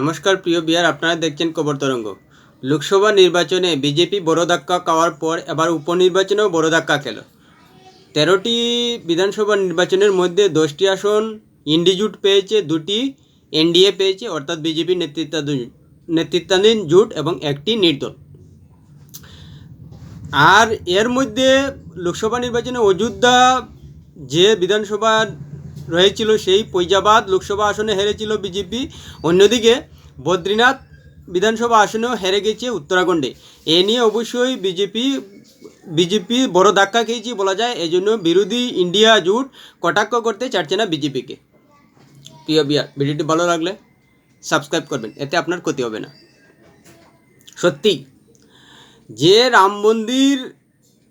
নমস্কার, প্রিয় বিহার আপনারা দেখছেন খবর তরঙ্গ। লোকসভা নির্বাচনে বিজেপি বড় ধাক্কা খাওয়ার পর এবার উপনির্বাচনেও বড় ধাক্কা খেল। তেরোটি বিধানসভা নির্বাচনের মধ্যে দশটি আসন ইন্ডিজুট পেয়েছে, দুটি এনডিএ পেয়েছে, অর্থাৎ বিজেপি নেতৃত্বাধীন নেতৃত্বাধীন জোট এবং একটি নির্দল। আর এর মধ্যে লোকসভা নির্বাচনে অযোধ্যা যে বিধানসভা রয়েছিল সেই পৈজাবাদ লোকসভা আসনে হেরেছিল বিজেপি। অন্যদিকে বদ্রীনাথ বিধানসভা আসনেও হেরে গেছে উত্তরাখণ্ডে। এ নিয়ে অবশ্যই বিজেপি বিজেপি বড় ধাক্কা খেয়েছে বলা যায়। এই জন্য বিরোধী ইন্ডিয়া জোট কটাক্ষ করতে চাচ্ছে না বিজেপিকে। প্রিয় বিয়ার ভিডিওটি ভালো লাগলে সাবস্ক্রাইব করবেন, এতে আপনার ক্ষতি হবে না। সত্যি, যে রাম মন্দির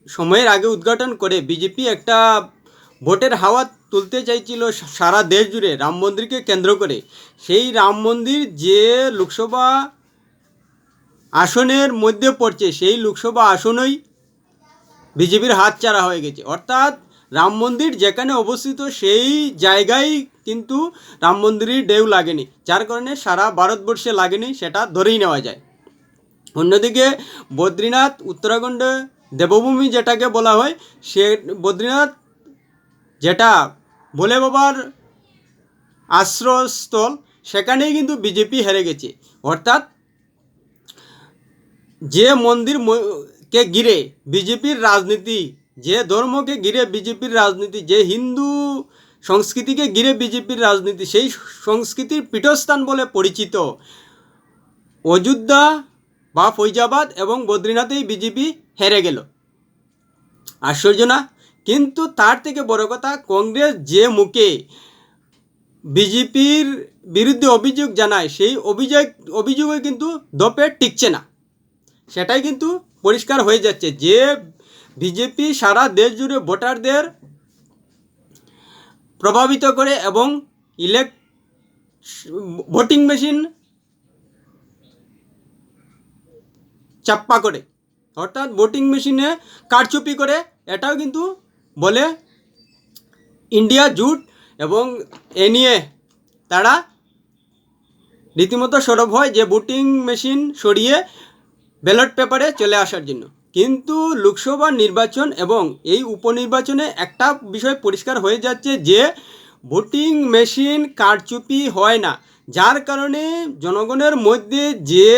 সময়ের আগে উদ্ঘাটন করে বিজেপি একটা ভোটের হাওয়া তুলতে চাইছিল সারা দেশ জুড়ে, রাম মন্দিরকে কেন্দ্র করে। সেই রাম মন্দির যে লোকসভা আসনের মধ্যে পড়ছে, সেই লোকসভা আসনই বিজেপির হাত চারা হয়ে গেছে। অর্থাৎ রাম মন্দির যেখানে অবস্থিত, সেই জায়গায় কিন্তু রাম মন্দিরের ডেউ লাগেনি। যার কারণে সারা ভারতবর্ষে লাগেনি, সেটা ধরেই নেওয়া যায়। অন্যদিকে বদ্রীনাথ, উত্তরাখণ্ডে দেবভূমি যেটাকে বলা হয়, সে বদ্রীনাথ যেটা ভোলে বাবার আশ্রয়স্থল, সেখানেই কিন্তু বিজেপি হেরে গেছে। অর্থাৎ যে মন্দির কে ঘিরে বিজেপির রাজনীতি, যে ধর্মকে ঘিরে বিজেপির রাজনীতি, যে হিন্দু সংস্কৃতিকে ঘিরে বিজেপির রাজনীতি, সেই সংস্কৃতির পীঠস্থান বলে পরিচিত অযোধ্যা বা ফৈজাবাদ এবং বদ্রীনাথেই বিজেপি হেরে গেল। আশ্চর্য না? কিন্তু তার থেকে বড় কথা, কংগ্রেস যে মুখে বিজেপির বিরুদ্ধে অভিযোগ জানায়, সেই অভিযোগ, অভিযোগে কিন্তু দপে টিকছে না। সেটাই কিন্তু পরিষ্কার হয়ে যাচ্ছে যে বিজেপি সারা দেশ জুড়ে ভোটারদের প্রভাবিত করে এবং ইলেক ভোটিং মেশিন চাপ্পা করে। অর্থাৎ ভোটিং মেশিনে কারচুপি করে, এটাও কিন্তু বলে ইন্ডিয়া, জুট এবং এ নিয়ে তারা রীতিমতো সরব হয় যে ভোটিং মেশিন সরিয়ে ব্যালট পেপারে চলে আসার জন্য। কিন্তু লোকসভা নির্বাচন এবং এই উপনির্বাচনে একটা বিষয় পরিষ্কার হয়ে যাচ্ছে যে ভোটিং মেশিন কারচুপি হয় না। যার কারণে জনগণের মধ্যে যে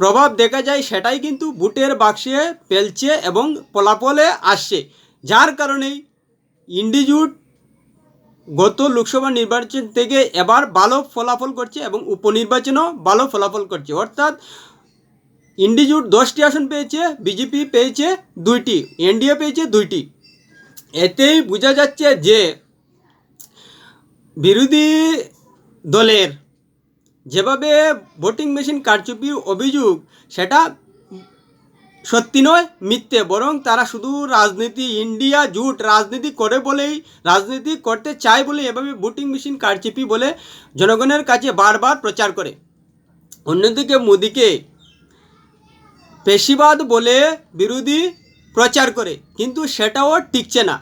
প্রভাব দেখা যায় সেটাই কিন্তু বুটের বাক্সে ফেলছে এবং ফলাফলে আসছে। যার কারণেই ইন্ডিজুট গত লোকসভা নির্বাচন থেকে এবার ভালো ফলাফল করছে এবং উপনির্বাচনও ভালো ফলাফল করছে। অর্থাৎ ইন্ডিজুট দশটি আসন পেয়েছে, বিজেপি পেয়েছে দুইটি, এনডিএ পেয়েছে দুইটি। এতেই বোঝা যাচ্ছে যে বিরোধী দলের যেভাবে ভোটিং মেশিন কারচুপির অভিযোগ, সেটা সত্যি নয়, মিথ্যে। বরং তারা শুধু রাজনীতি, ইন্ডিয়া জুট রাজনীতি করে বলেই, রাজনীতি করতে চায় বলে এভাবে ভোটিং মেশিন কারচুপি বলে জনগণের কাছে বারবার প্রচার করে। অন্যদিকে মোদিকে পেশিবাদ বলে বিরোধী প্রচার করে, কিন্তু সেটাও টিকছে না।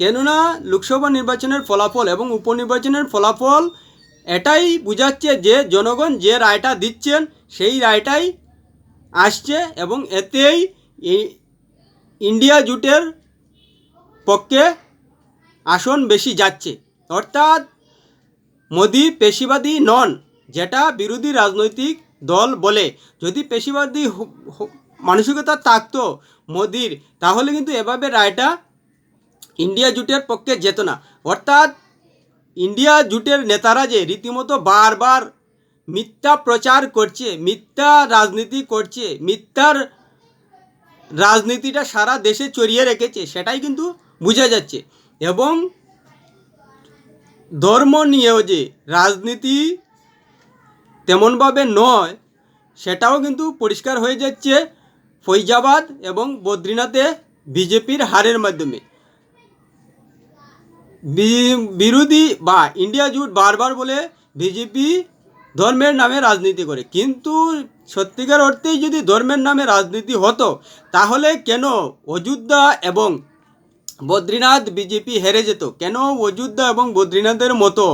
কেননা, লোকসভা নির্বাচনের ফলাফল এবং উপনির্বাচনের ফলাফল এটাই বোঝাচ্ছে যে জনগণ যে রায়টা দিচ্ছেন, সেই রায়টাই আসছে এবং এতেই ইন্ডিয়া জুটের পক্ষে আসন বেশি যাচ্ছে। অর্থাৎ মোদি পেশিবাদী নন, যেটা বিরোধী রাজনৈতিক দল বলে। যদি পেশিবাদী মানসিকতা থাকতো মোদির, তাহলে কিন্তু এভাবে রায়টা ইন্ডিয়া জুটের পক্ষে যেত না। অর্থাৎ ইন্ডিয়া জুটের নেতারা যে রীতিমতো বারবার মিথ্যা প্রচার করছে, মিথ্যা রাজনীতি করছে, মিথ্যার রাজনীতিটা সারা দেশে চড়িয়ে রেখেছে, সেটাই কিন্তু বোঝা যাচ্ছে। এবং ধর্ম নিয়েও যে রাজনীতি তেমনভাবে নয়, সেটাও কিন্তু পরিষ্কার হয়ে যাচ্ছে ফৈজাবাদ এবং বদ্রীনাথে বিজেপির হারের মাধ্যমে। বিরোধী বা ইন্ডিয়া জুট বারবার বলে বিজেপি ধর্মের নামে রাজনীতি করে। কিন্তু সত্যিকার অর্থেই যদি ধর্মের নামে রাজনীতি হতো, তাহলে কেন অযোধ্যা এবং বদ্রীনাথ বিজেপি হেরে যেত? কেন অযোধ্যা এবং বদ্রীনাথের মতো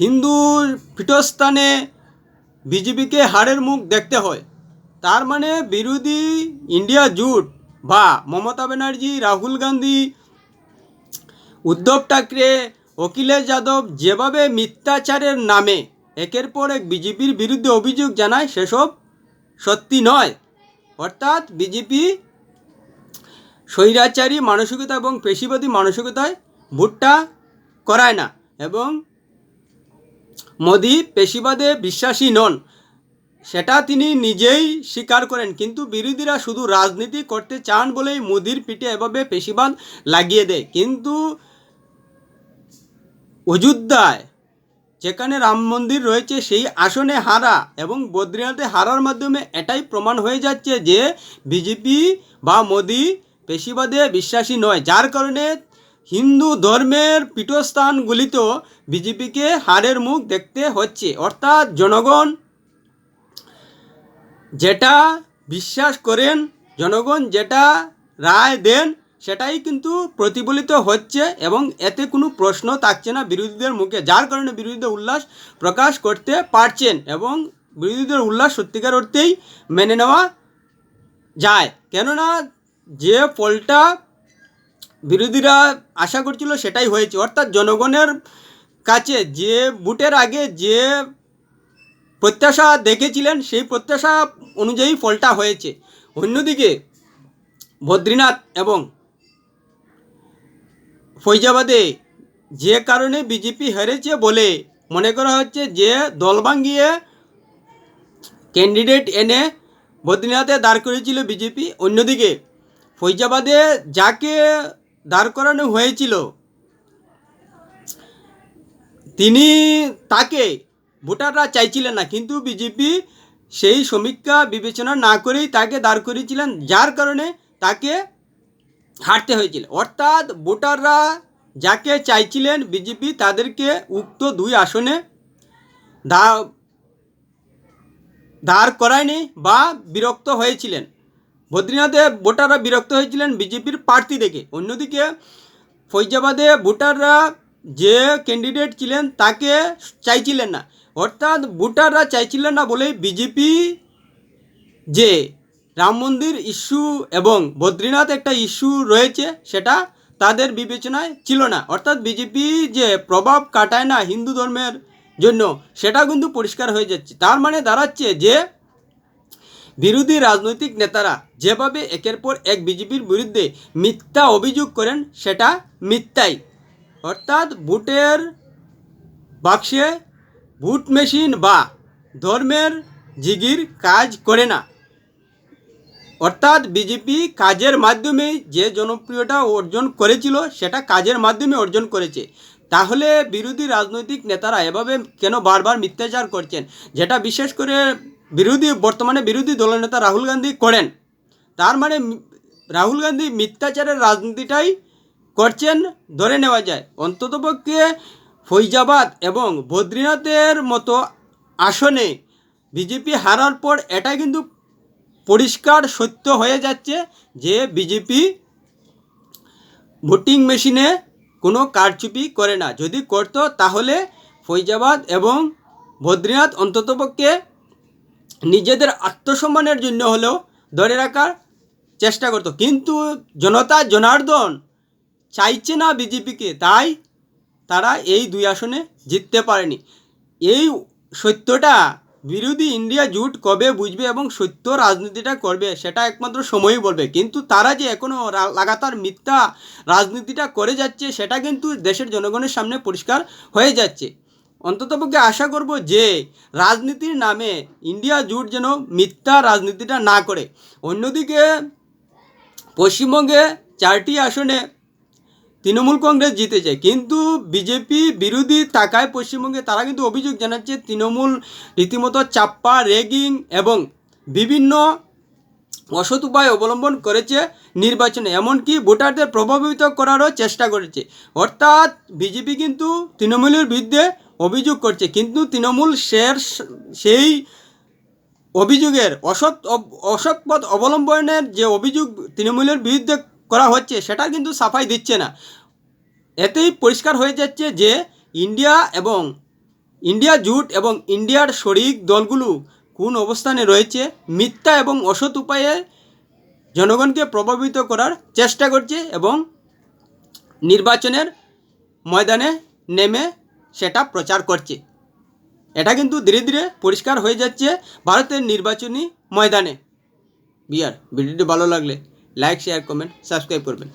হিন্দুর পীঠস্থানে বিজেপিকে হারের মুখ দেখতে হয়? তার মানে বিরোধী ইন্ডিয়া জুট বা মমতা ব্যানার্জি, রাহুল গান্ধী উদ্ধব ঠাকরে, অখিলেশ যাদব যেভাবে মিথ্যাচারের নামে একের পর এক বিজেপির বিরুদ্ধে অভিযোগ জানায়, সেসব সত্যি নয়। অর্থাৎ বিজেপি স্বৈরাচারী মানসিকতা এবং পেশিবাদী মানসিকতায় ভোটটা করায় না এবং মোদি পেশিবাদে বিশ্বাসী নন। সেটা তিনি নিজেই স্বীকার করেন, কিন্তু বিরোধীরা শুধু রাজনীতি করতে চান বলেই মোদির পিঠে এভাবে পেশিবাদ লাগিয়ে দেয়। কিন্তু অযোধ্যায়, যেখানে রাম মন্দির রয়েছে, সেই আসনে হারা এবং বদ্রীনাথে হারার মাধ্যমে এটাই প্রমাণ হয়ে যাচ্ছে যে বিজেপি বা মোদি পেশিবাদে বিশ্বাসী নয়। যার কারণে হিন্দু ধর্মের পীঠস্থানগুলিতেও বিজেপিকে হারের মুখ দেখতে হচ্ছে। অর্থাৎ জনগণ যেটা বিশ্বাস করেন, জনগণ যেটা রায় দেন সেটাই কিন্তু প্রতিফলিত হচ্ছে এবং এতে কোনো প্রশ্ন থাকছে না। বিরোধীদের মুখে, যার কারণে বিরোধীদের উল্লাস প্রকাশ করতে পারছেন এবং বিরোধীদের উল্লাস সত্যিকার অর্থেই মেনে নেওয়া যায়। কেননা যে ফলটা বিরোধীরা আশা করছিল সেটাই হয়েছে। অর্থাৎ জনগণের কাছে যে ভোটের আগে যে প্রত্যাশা দেখেছিলেন, সেই প্রত্যাশা অনুযায়ী ফলটা হয়েছে। অন্যদিকে বদ্রীনাথ এবং ফৈজাবাদে। যে কারণে বিজেপি হেরেছে বলে মনে করা হচ্ছে যে দল ভাঙ্গিয়ে ক্যান্ডিডেট এনে বদ্রীনাথে দাঁড় করেছিল বিজেপি। অন্যদিকে ফৈজাবাদে যাকে দাঁড় করানো হয়েছিল, তিনি তাকে ভোটাররা চাইছিলেন না, কিন্তু বিজেপি সেই সমীক্ষা বিবেচনা না করেই তাকে দাঁড় করিয়েছিলেন, যার কারণে তাকে হারতে হয়েছিল। অর্থাৎ ভোটাররা যাকে চাইছিলেন বিজেপি, তাদেরকে উক্ত দুই আসনে দা দাঁড় করায়নি বা বিরক্ত হয়েছিলেন। বদ্রীনাথে ভোটাররা বিরক্ত হয়েছিলেন বিজেপির প্রার্থী দেখে। অন্যদিকে ফৈজাবাদে ভোটাররা যে ক্যান্ডিডেট ছিলেন তাকে চাইছিলেন না। অর্থাৎ ভোটাররা চাইছিলেন না বলেই বিজেপি যে রাম মন্দির ইস্যু এবং বদ্রীনাথ একটা ইস্যু রয়েছে, সেটা তাদের বিবেচনায় ছিল না। অর্থাৎ বিজেপি যে প্রভাব কাটায় না হিন্দু ধর্মের জন্য, সেটা কিন্তু পরিষ্কার হয়ে যাচ্ছে। তার মানে দাঁড়াচ্ছে যে বিরোধী রাজনৈতিক নেতারা যেভাবে একের পর এক বিজেপির বিরুদ্ধে মিথ্যা অভিযোগ করেন, সেটা মিথ্যাই। অর্থাৎ ভোটের বাক্সে ভোট মেশিন বা ধর্মের জিগির কাজ করে না। অর্থাৎ বিজেপি কাজের মাধ্যমে যে জনপ্রিয়তা অর্জন করেছিল, সেটা কাজের মাধ্যমে অর্জন করেছে। তাহলে বিরোধী রাজনৈতিক নেতারা এভাবে কেন বারবার মিথ্যাচার করছেন? যেটা বিশেষ করে বিরোধী, বর্তমানে বিরোধী দলনেতা রাহুল গান্ধী করেন। তার মানে রাহুল গান্ধী মিথ্যাচারের রাজনীতিটাই করছেন ধরে নেওয়া যায়। অন্ততপক্ষে ফৈজাবাদ এবং বদ্রীনাথের মতো আসনে বিজেপি হারার পর এটা কিন্তু পরিষ্কার সত্য হয়ে যাচ্ছে যে বিজেপি ভোটিং মেশিনে কোনো কারচুপি করে না। যদি করতো, তাহলে ফৈজাবাদ এবং বদ্রীনাথ অন্ততপক্ষে নিজেদের আত্মসম্মানের জন্য হলেও ধরে রাখার চেষ্টা করতো। কিন্তু জনতা জনার্দন চাইছে না বিজেপিকে তাই তারা এই দুই আসনে জিততে পারেনি। এই সত্যটা বিরোধী ইন্ডিয়া জোট কবে বুঝবে এবং সত্য রাজনীতিটা করবে, সেটা একমাত্র সময়ই বলবে। কিন্তু তারা যে এখনও লাগাতার মিথ্যা রাজনীতিটা করে যাচ্ছে, সেটা কিন্তু দেশের জনগণের সামনে পরিষ্কার হয়ে যাচ্ছে। অন্ততপক্ষে আশা করব যে, রাজনীতির নামে ইন্ডিয়া জোট যেন মিথ্যা রাজনীতিটা না করে। অন্যদিকে, পশ্চিমবঙ্গে চারটি আসনে তৃণমূল কংগ্রেস জিতেছে কিন্তু বিজেপি বিরোধী থাকায় পশ্চিমবঙ্গে তারা কিন্তু অভিযোগ জানাচ্ছে, তৃণমূল রীতিমতো চাপ্পা রেগিং এবং বিভিন্ন অসৎ উপায় অবলম্বন করেছে নির্বাচনে। এমনকি ভোটারদের প্রভাবিত করারও চেষ্টা করেছে। অর্থাৎ বিজেপি কিন্তু তৃণমূলের বিরুদ্ধে অভিযোগ করছে। কিন্তু তৃণমূল শের সেই অভিযোগের অসৎ অসৎ পথ অবলম্বনের যে অভিযোগ তৃণমূলের বিরুদ্ধে করা হচ্ছে, সেটা কিন্তু সাফাই দিচ্ছে না। এতেই পরিষ্কার হয়ে যাচ্ছে যে ইন্ডিয়া এবং ইন্ডিয়া জুট এবং ইন্ডিয়ার শরিক দলগুলো কোন অবস্থানে রয়েছে, মিথ্যা এবং অসৎ উপায়ে জনগণকে প্রভাবিত করার চেষ্টা করছে এবং নির্বাচনের ময়দানে নেমে সেটা প্রচার করছে। এটা কিন্তু ধীরে ধীরে পরিষ্কার হয়ে যাচ্ছে ভারতের নির্বাচনী ময়দানে। বিয়ার ভিডিওটি ভালো লাগলে লাইক শেয়ার কমেন্ট সাবস্ক্রাইব করবেন।